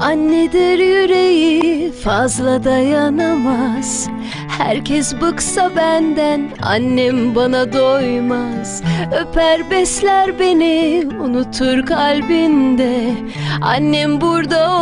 Annedir yüreği fazla dayanamaz. Herkes bıksa benden annem bana doymaz. Öper besler beni unutur kalbinde. Annem burada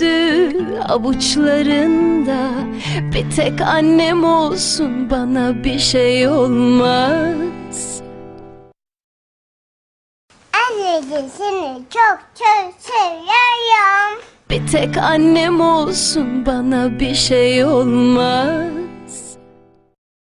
büyüdü avuçlarında. Bir tek annem olsun bana bir şey olmaz. Anneciğim seni çok çok seviyorum. Bir tek annem olsun bana bir şey olmaz